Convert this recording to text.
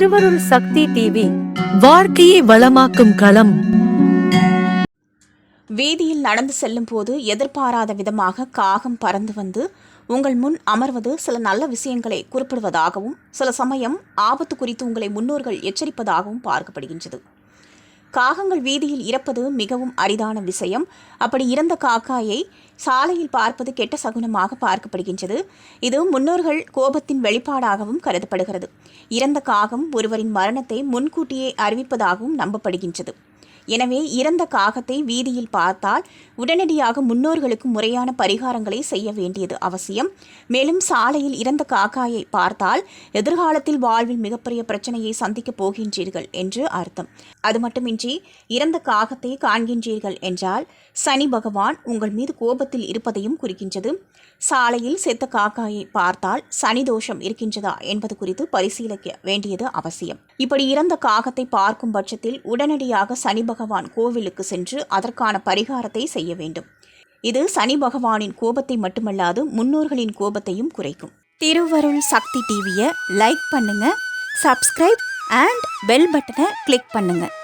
திருவருள் சக்தி டிவி வாழ்க்கையை வளமாக்கும் களம். வீதியில் நடந்து செல்லும் போது எதிர்பாராத விதமாக காகம் பறந்து வந்து உங்கள் முன் அமர்வது சில நல்ல விஷயங்களை குறிப்பிடுவதாகவும் சில சமயம் ஆபத்து குறித்து உங்களை முன்னோர்கள் எச்சரிப்பதாகவும் பார்க்கப்படுகின்றது. காகங்கள் வீதியில் இறப்பது மிகவும் அரிதான விஷயம். அப்படி இறந்த காக்காயை சாலையில் பார்ப்பது கெட்ட சகுனமாக பார்க்கப்படுகின்றது. இது முன்னோர்கள் கோபத்தின் வெளிப்பாடாகவும் கருதப்படுகிறது. இறந்த காகம் ஒருவரின் மரணத்தை முன்கூட்டியே அறிவிப்பதாகவும் நம்பப்படுகின்றது. எனவே இறந்த காகத்தை வீதியில் பார்த்தால் உடனடியாக முன்னோர்களுக்கு முறையான பரிகாரங்களை செய்ய வேண்டியது அவசியம். மேலும் சாலையில் இறந்த காக்காயை பார்த்தால் எதிர்காலத்தில் வாழ்வில் மிகப்பெரிய பிரச்சனையை சந்திக்கப் போகின்றீர்கள் என்று அர்த்தம். அது மட்டுமின்றி இறந்த காகத்தை காண்கின்றீர்கள் என்றால் சனி பகவான் உங்கள் மீது கோபத்தில் இருப்பதையும் குறிக்கின்றது. சாலையில் செத்த காக்காயை பார்த்தால் சனி தோஷம் இருக்கின்றதா என்பது குறித்து பரிசீலிக்க வேண்டியது அவசியம். இப்படி இறந்த காகத்தை பார்க்கும் பட்சத்தில் உடனடியாக சனி பகவான் பகவான் கோவிலுக்கு சென்று அதற்கான பரிகாரத்தை செய்ய வேண்டும். இது சனி பகவானின் கோபத்தை மட்டுமல்லாது முன்னோர்களின் கோபத்தையும் குறைக்கும். திருவருள் சக்தி டிவியை லைக் பண்ணுங்க சப்ஸ்கிரைப் அண்ட் பெல் பட்டனை கிளிக் பண்ணுங்கள்